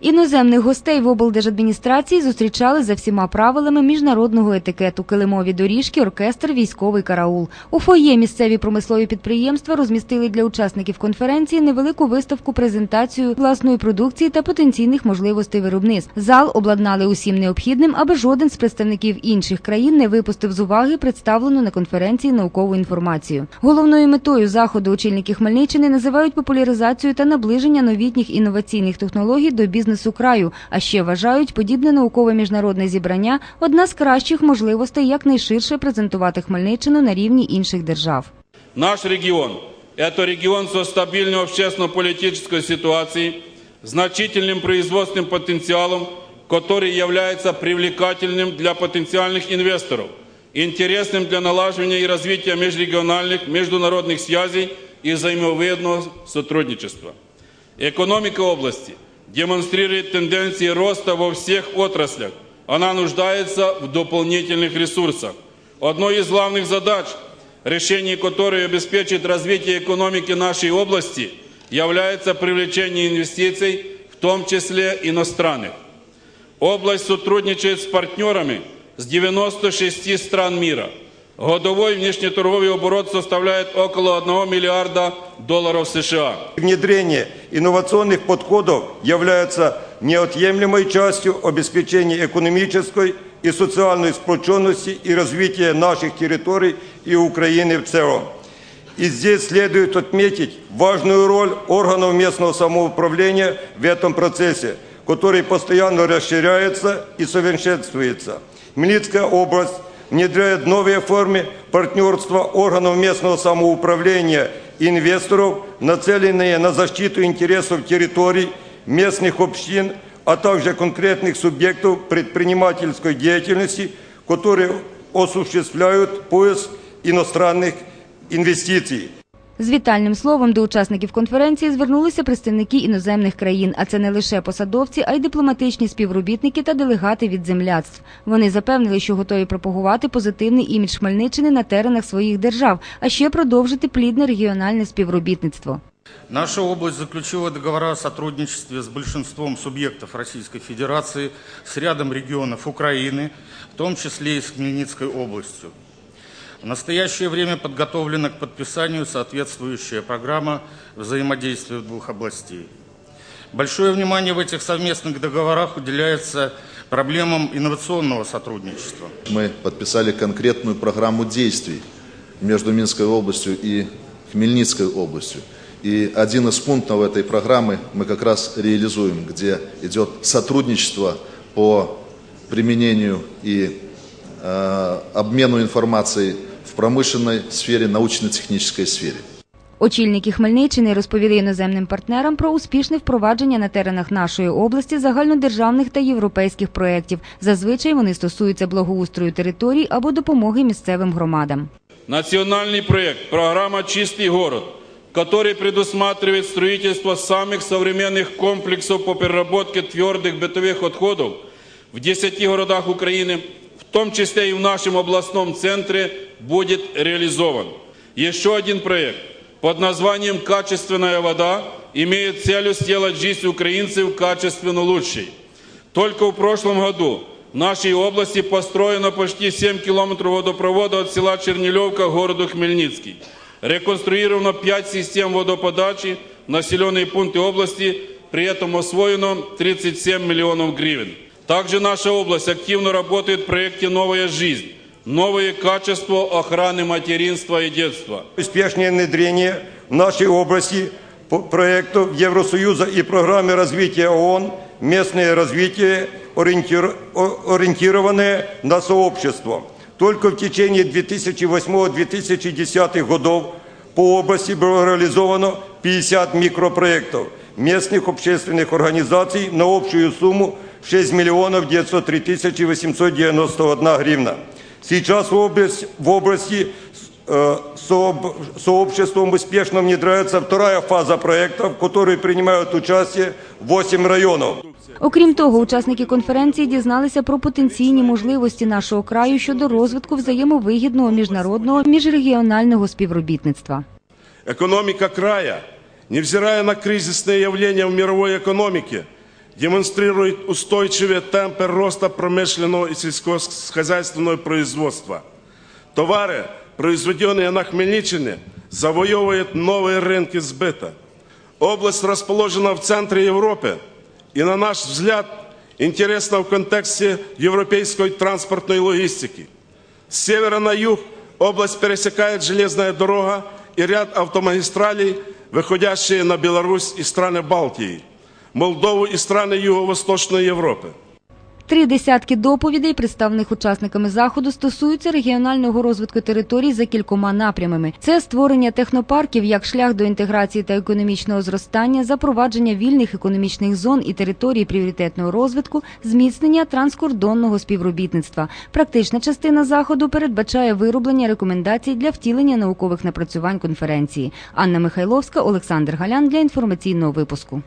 Іноземних гостей в облдержадміністрації зустрічали за всіма правилами міжнародного етикету, килимові доріжки, оркестр, військовий караул. У фоє місцеві промислові підприємства розмістили для учасників конференції невелику виставку презентацію власної продукції та потенційних можливостей виробництв. Зал обладнали усім необхідним, аби жоден з представників інших країн не випустив з уваги представлену на конференції наукову інформацію. Головною метою заходу очільники Хмельниччини називають популяризацію та наближення новітніх інноваційних технологій до бізнесу краю. А ще вважають, подібне наукове міжнародне зібрання одна з кращих можливостей якнайширше презентувати Хмельниччину на рівні інших держав. Наш регион – это регион со стабильной общественно-политической ситуацией, значительным производственным потенциалом, который является привлекательным для потенциальных инвесторов, интересным для налаживания и развития межрегиональных, международных связей и взаимовыгодного сотрудничества. Экономика области демонстрирует тенденции роста во всех отраслях. Она нуждается в дополнительных ресурсах. Одной из главных задач, решение которой обеспечит развитие экономики нашей области, является привлечение инвестиций, в том числе иностранных. Область сотрудничает с партнерами с 96 стран мира. Годовой внешнеторговый оборот составляет около 1 миллиарда долларов США. Внедрение инновационных подходов является неотъемлемой частью обеспечения экономической и социальной сплоченности и развития наших территорий и Украины в целом. И здесь следует отметить важную роль органов местного самоуправления в этом процессе, который постоянно расширяется и совершенствуется. Хмельницкая область внедряет новые формы партнерства органов местного самоуправления и инвесторов, нацеленные на защиту интересов территорий, местных общин, а также конкретных субъектов предпринимательской деятельности, которые осуществляют поиск иностранных інвестицій. З вітальним словом до учасників конференції звернулися представники іноземних країн, а це не лише посадовці, а й дипломатичні співробітники та делегати від земляцтв. Вони запевнили, що готові пропагувати позитивний імідж Хмельниччини на теренах своїх держав, а ще продовжити плідне регіональне співробітництво. Наша область заключила договора о сотрудничестве с большинством субъектов Российской Федерации, с рядом регионов Украины, в том числе и с Хмельницкой областью. В настоящее время подготовлена к подписанию соответствующая программа взаимодействия двух областей. Большое внимание в этих совместных договорах уделяется проблемам инновационного сотрудничества. Мы подписали конкретную программу действий между Минской областью и Хмельницкой областью. И один из пунктов этой программы мы как раз реализуем, где идет сотрудничество по применению и э, обмену информацией промышленной сфере, научно-технической сфере. Очільники Хмельниччини розповіли іноземним партнерам про успішне впровадження на теренах нашої області загальнодержавних та європейських проєктів. Зазвичай вони стосуються благоустрою територій або допомоги місцевим громадам. Национальный проект «Программа «Чистый город», который предусматривает строительство самых современных комплексов по переработке твердых бытовых отходов в 10 городах Украины, в том числе и в нашем областном центре, будет реализован. Еще один проект под названием «Качественная вода» имеет целью сделать жизнь украинцев качественно лучшей. Только в прошлом году в нашей области построено почти 7 километров водопровода от села Чернилевка к городу Хмельницкий. Реконструировано 5 систем водоподачи в населенные пункты области, при этом освоено 37 миллионов гривен. Также наша область активно работает в проекте «Новая жизнь». Новые качества охраны материнства и детства. Успешное внедрение в нашей области по- проектов Евросоюза и программы развития ООН «Местное развитие», ориентир- о- ориентированное на сообщество. Только в течение 2008-2010 годов по области было реализовано 50 микропроектов местных общественных организаций на общую сумму 6 миллионов 903 тысячи 891 гривна. Сейчас в, область, в области э, сооб- сообществом успешно внедряется вторая фаза проектов, в которой принимают участие 8 районов. Окрім того, учасники конференції дізналися про потенційні можливості нашого краю щодо розвитку взаємовигідного міжнародного міжрегіонального співробітництва. Экономика края, невзирая на кризисные явления в мировой экономике, демонстрирует устойчивые темпы роста промышленного и сельскохозяйственного производства. Товары, произведенные на Хмельниччине, завоевывают новые рынки сбыта. Область расположена в центре Европы и, на наш взгляд, интересна в контексте европейской транспортной логистики. С севера на юг область пересекает железная дорога и ряд автомагистралей, выходящие на Беларусь и страны Балтии, – Молдову и страны Юго-Восточной Европы. Три десятки доповідей, представлених учасниками заходу, стосуються регіонального розвитку територій за кількома напрямами: це створення технопарків як шлях до інтеграції та економічного зростання, запровадження вільних економічних зон і територій пріоритетного розвитку, зміцнення транскордонного співробітництва. Практична частина заходу передбачає вироблення рекомендацій для втілення наукових напрацювань конференції. Анна Михайловська, Олександр Галян для інформаційного випуску.